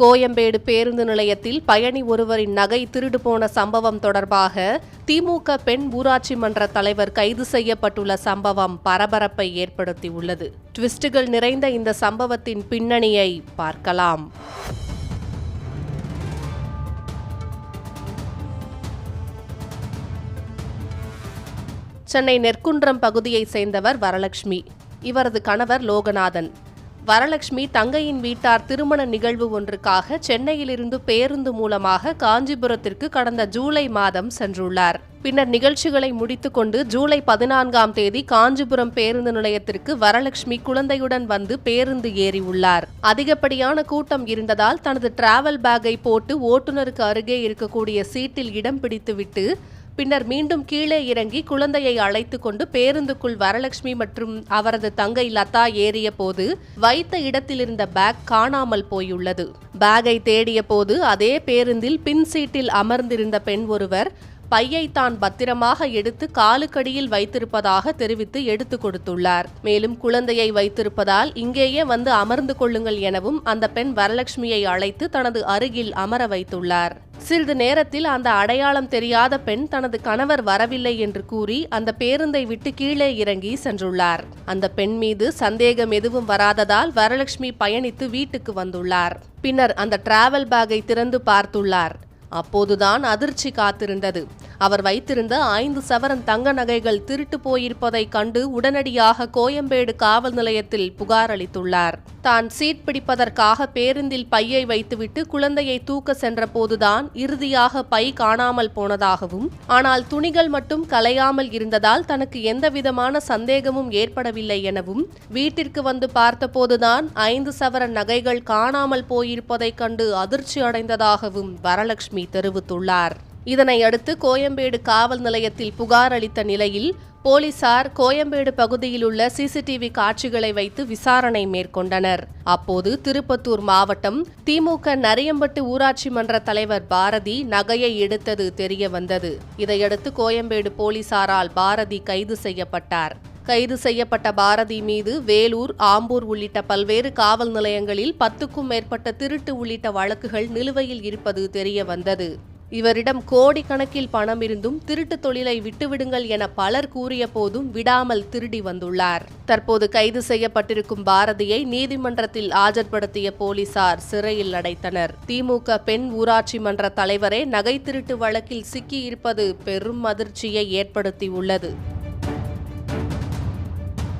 கோயம்பேடு பேருந்து நிலையத்தில் பயணி ஒருவரின் நகை திருடு போன சம்பவம் தொடர்பாக திமுக பெண் ஊராட்சி மன்ற தலைவர் கைது செய்யப்பட்டுள்ள சம்பவம் பரபரப்பை ஏற்படுத்தியுள்ளது. ட்விஸ்டுகள் நிறைந்த இந்த சம்பவத்தின் பின்னணியை பார்க்கலாம். சென்னை நெற்குன்றம் பகுதியைச் சேர்ந்தவர் வரலட்சுமி. இவரது கணவர் லோகநாதன். வரலட்சுமி தங்கையின் வீட்டார் திருமண நிகழ்வு ஒன்றுக்காக சென்னையிலிருந்து பேருந்து மூலமாக காஞ்சிபுரத்திற்கு கடந்த ஜூலை மாதம் சென்றுள்ளார். பின்னர் நிகழ்ச்சிகளை முடித்துக்கொண்டு ஜூலை பதினான்காம் தேதி காஞ்சிபுரம் பேருந்து நிலையத்திற்கு வரலட்சுமி குழந்தையுடன் வந்து பேருந்து ஏறியுள்ளார் அதிகப்படியான கூட்டம் இருந்ததால் தனது டிராவல் பேக்கை போட்டு ஓட்டுநருக்கு அருகே இருக்கக்கூடிய சீட்டில் இடம் பிடித்துவிட்டு பின்னர் மீண்டும் கீழே இறங்கி குழந்தையை அழைத்து கொண்டு பேருந்துக்குள் வரலட்சுமி மற்றும் அவரது தங்கை லதா ஏறிய போது வைத்த இடத்திலிருந்த பேக் காணாமல் போயுள்ளது. பேக்கை தேடிய போது அதே பேருந்தில் பின் சீட்டில் அமர்ந்திருந்த பெண் ஒருவர் பையை தான் பத்திரமாக எடுத்து காலுக்கடியில் வைத்திருப்பதாக தெரிவித்து எடுத்து கொடுத்துள்ளார். மேலும் குழந்தையை வைத்திருப்பதால் இங்கேயே வந்து அமர்ந்து கொள்ளுங்கள் எனவும் அந்த பெண் வரலட்சுமியை அழைத்து தனது அருகில் அமர வைத்துள்ளார். சிறிது நேரத்தில் அந்த அடையாளம் தெரியாத பெண் தனது கணவர் வரவில்லை என்று கூறி அந்த பேருந்தை விட்டு கீழே இறங்கி சென்றுள்ளார். அந்த பெண் மீது சந்தேகம் எதுவும் வராததால் வரலட்சுமி பயணித்து வீட்டுக்கு வந்துள்ளார். பின்னர் அந்த டிராவல் பேக்கை திறந்து பார்த்துள்ளார். அப்போதுதான் அதிர்ச்சி காத்திருந்தது. அவர் வைத்திருந்த ஐந்து சவரன் தங்க நகைகள் திருட்டு போயிருப்பதைக் கண்டு உடனடியாக கோயம்பேடு காவல் நிலையத்தில் புகார் அளித்துள்ளார். தான் சீட் பிடிப்பதற்காக பேருந்தில் பையை வைத்துவிட்டு குழந்தையை தூக்க சென்றபோதுதான் இறுதியாக பை காணாமல் போனதாகவும் ஆனால் துணிகள் மட்டும் கலையாமல் இருந்ததால் தனக்கு எந்தவிதமான சந்தேகமும் ஏற்படவில்லை எனவும் வீட்டிற்கு வந்து பார்த்தபோதுதான் ஐந்து சவரன் நகைகள் காணாமல் போயிருப்பதைக் கண்டு அதிர்ச்சி அடைந்ததாகவும் வரலட்சுமி தெரிவித்துள்ளார். இதனையடுத்து கோயம்பேடு காவல் நிலையத்தில் புகார் அளித்த நிலையில் போலீசார் கோயம்பேடு பகுதியில் உள்ள சிசிடிவி காட்சிகளை வைத்து விசாரணை மேற்கொண்டனர். அப்போது திருப்பத்தூர் மாவட்டம் திமுக நரியம்பட்டு ஊராட்சி மன்ற தலைவர் பாரதி நகையை எடுத்தது தெரிய வந்தது இதையடுத்து கோயம்பேடு போலீசாரால் பாரதி கைது செய்யப்பட்டார். கைது செய்யப்பட்ட பாரதி மீது வேலூர் ஆம்பூர் உள்ளிட்ட பல்வேறு காவல் நிலையங்களில் பத்துக்கும் மேற்பட்ட திருட்டு உள்ளிட்ட வழக்குகள் நிலுவையில் இருப்பது தெரிய வந்தது இவரிடம் கோடிக்கணக்கில் பணம் இருந்தும் திருட்டு தொழிலை விட்டுவிடுங்கள் என பலர் கூறிய போதும் விடாமல் திருடி வந்துள்ளார். தற்போது கைது செய்யப்பட்டிருக்கும் பாரதியை நீதிமன்றத்தில் ஆஜர்படுத்திய போலீசார் சிறையில் அடைத்தனர். திமுக பெண் ஊராட்சி மன்ற தலைவரே நகை திருட்டு வழக்கில் சிக்கியிருப்பது பெரும் அதிர்ச்சியை ஏற்படுத்தியுள்ளது.